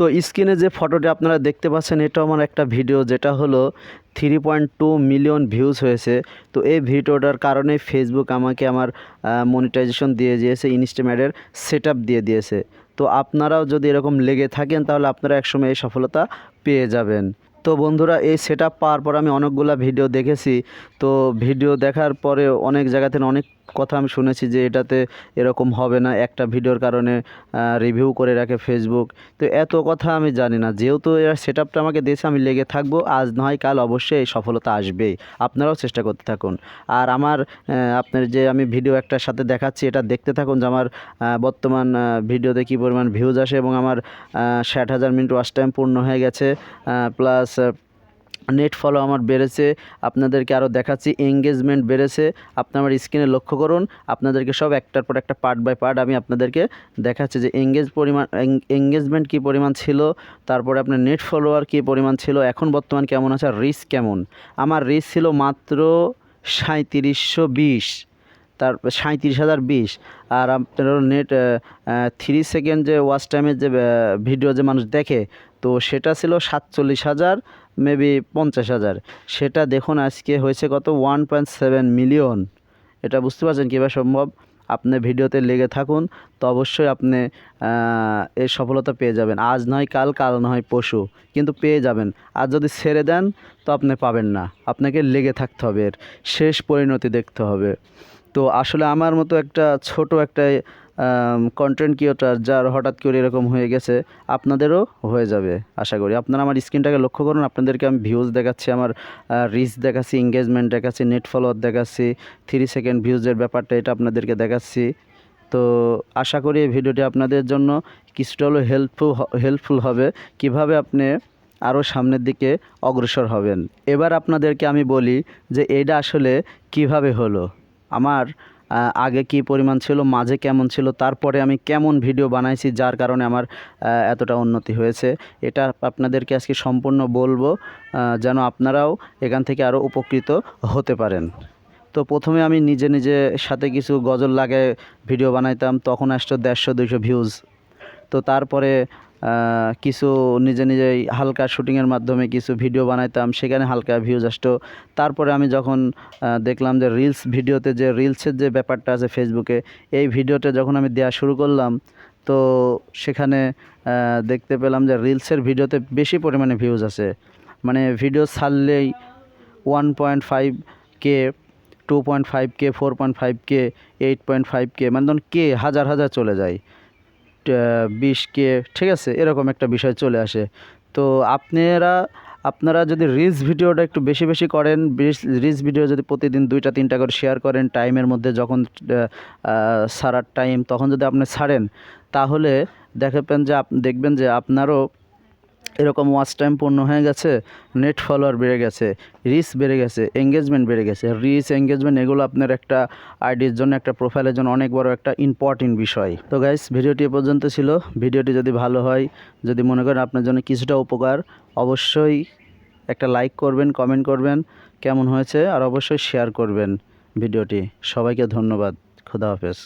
তো স্ক্রিনে যে ফটোটি আপনারা দেখতে পাচ্ছেন এটা আমার একটা ভিডিও যেটা হলো three point two million views হয়েছে। তো এই ভিডিওটার কারণে ফেসবুক আমাকে আমার মনিটাইজেশন দিয়ে দিয়েছে ইনস্টাম্যাটের সেট দিয়ে দিয়েছে। তো আপনারাও যদি এরকম লেগে থাকেন, তাহলে আপনারা একসময় এই সফলতা পেয়ে যাবেন। তো বন্ধুরা, এই সেট আপ পাওয়ার পর আমি অনেকগুলা ভিডিও দেখেছি। তো ভিডিও দেখার পরে অনেক জায়গা থেকে অনেক কথা আমি শুনেছি যে এটাতে এরকম হবে না, একটা ভিডিওর কারণে রিভিউ করে রাখে ফেসবুক তো এত কথা আমি জানি না, যেহেতু এর সেট আপটা আমাকে দিয়েছে, আমি লেগে থাকব, আজ নয় কাল অবশ্যই এই সফলতা আসবেই। আপনারাও চেষ্টা করতে থাকুন। আর আমার আপনার যে আমি ভিডিও একটার সাথে দেখাচ্ছি, এটা দেখতে থাকুন যে আমার বর্তমান ভিডিওতে কী পরিমাণ ভিউজ আসে এবং আমার ষাট হাজার মিনিট ওয়াচ টাইম পূর্ণ হয়ে গেছে প্লাস নেট ফলো আমার বেড়েছে, আপনাদেরকে আরও দেখাচ্ছি এঙ্গেজমেন্ট বেড়েছে, আপনি আমার স্ক্রিনে লক্ষ্য করুন, আপনাদেরকে সব একটার পর একটা পার্ট বাই পার্ট আমি আপনাদেরকে দেখাচ্ছি যে এঙ্গেজ পরিমাণ এঙ্গেজমেন্ট কী পরিমাণ ছিল, তারপরে আপনার নেট ফলোয়ার কী পরিমাণ ছিল, এখন বর্তমান কেমন আছে, আর রিচ কেমন? আমার রিচ ছিল মাত্র সাঁত্রিশশো বিশ, তার সাঁত্রিশ হাজার বিশ, আর আপনার নেট থ্রি সেকেন্ড যে ওয়াচ টাইমের যে ভিডিও যে মানুষ দেখে তো সেটা ছিল সাতচল্লিশ হাজার মেবি পঞ্চাশ হাজার। সেটা দেখুন আজকে হয়েছে কত? ওয়ান পয়েন্ট সেভেন মিলিয়ন এটা বুঝতে পারছেন কীভাবে সম্ভব? আপনি ভিডিওতে লেগে থাকুন, তো অবশ্যই আপনি এর সফলতা পেয়ে যাবেন। আজ নয়, কাল কাল নয় পশু কিন্তু পেয়ে যাবেন। আর যদি ছেড়ে দেন, তো আপনি পাবেন না। আপনাকে লেগে থাকতে হবে। এর শেষ পরিণতি দেখতে হবে। তো আসলে আমার মতো একটা ছোট একটা কন্টেন্ট ক্রিয়েটার যার হঠাৎ করে এরকম হয়ে গেছে, আপনাদেরও হয়ে যাবে, আশা করি। আপনারা আমার স্ক্রিনটাকে লক্ষ্য করুন, আপনাদেরকে আমি ভিউজ দেখাচ্ছি, আমার রিচ দেখাচ্ছি এঙ্গেজমেন্ট দেখাচ্ছি নেট ফলোয়ার দেখাচ্ছি থ্রি সেকেন্ড ভিউজের ব্যাপারটা এটা আপনাদেরকে দেখাচ্ছি। তো আশা করি এই ভিডিওটি আপনাদের জন্য কিছুটা হলেও হেল্পফুল হেল্পফুল হবে। কীভাবে আপনি আরও সামনের দিকে অগ্রসর হবেন? এবার আপনাদেরকে আমি বলি যে এটা আসলে কীভাবে হলো? আমার আগে কি পরিমাণ ছিল, মাঝে কেমন ছিল, তারপরে আমি কেমন ভিডিও বানাইছি, যার কারণে আমার এতটা উন্নতি হয়েছে। এটা আপনাদেরকে আজকে সম্পূর্ণ বলব যেন আপনারাও এখান থেকে আরও উপকৃত হতে পারেন। তো প্রথমে আমি নিজে নিজে সাথে কিছু গজল লাগে ভিডিও বানাইতাম, তখন আসতো দেড়শো দুইশো ভিউজ তো তারপরে কিছু নিজে নিজেই হালকা শুটিংয়ের মাধ্যমে কিছু ভিডিও বানাইতাম, সেখানে হালকা ভিউজ আসতো। তারপরে আমি যখন দেখলাম যে রিলস ভিডিওতে যে রিলসের যে ব্যাপারটা আছে ফেসবুকে এই ভিডিওটা যখন আমি দেওয়া শুরু করলাম, তো সেখানে দেখতে পেলাম যে রিলসের ভিডিওতে বেশি পরিমাণে ভিউজ আছে। মানে video ছাড়লেই one point five K two point five K four point five K eight point five K মানে ধরুন কে হাজার হাজার চলে যায়। বিশ কে ঠিক আছে, এরকম একটা বিষয় চলে আসে। তো আপনারা আপনারা যদি রিলস ভিডিওটা একটু বেশি বেশি করেন রিলস ভিডিও যদি প্রতিদিন দুইটা, তিনটা করে শেয়ার করেন টাইমের মধ্যে যখন সারার টাইম তখন যদি আপনি ছাড়েন, তাহলে দেখবেন যে দেখবেন যে আপনারও এরকম ওয়াচ টাইম পূর্ণ হয়ে গেছে নেট ফলোয়ার বেড়ে গেছে রিচ বেড়ে গেছে এঙ্গেজমেন্ট বেড়ে গেছে। রিচ এঙ্গেজমেন্ট এগুলো আপনার একটা আইডির জন্য, একটা প্রোফাইলের জন্য অনেক বড় একটা ইম্পর্টেন্ট বিষয়। তো গাইস ভিডিওটি এ পর্যন্ত ছিল। ভিডিওটি যদি ভালো হয়, যদি মনে করেন আপনার জন্য কিছুটা উপকার, অবশ্যই একটা লাইক করবেন কমেন্ট করবেন, কেমন হয়েছে, আর অবশ্যই শেয়ার করবেন ভিডিওটি। সবাইকে ধন্যবাদ। খুদা হাফেজ।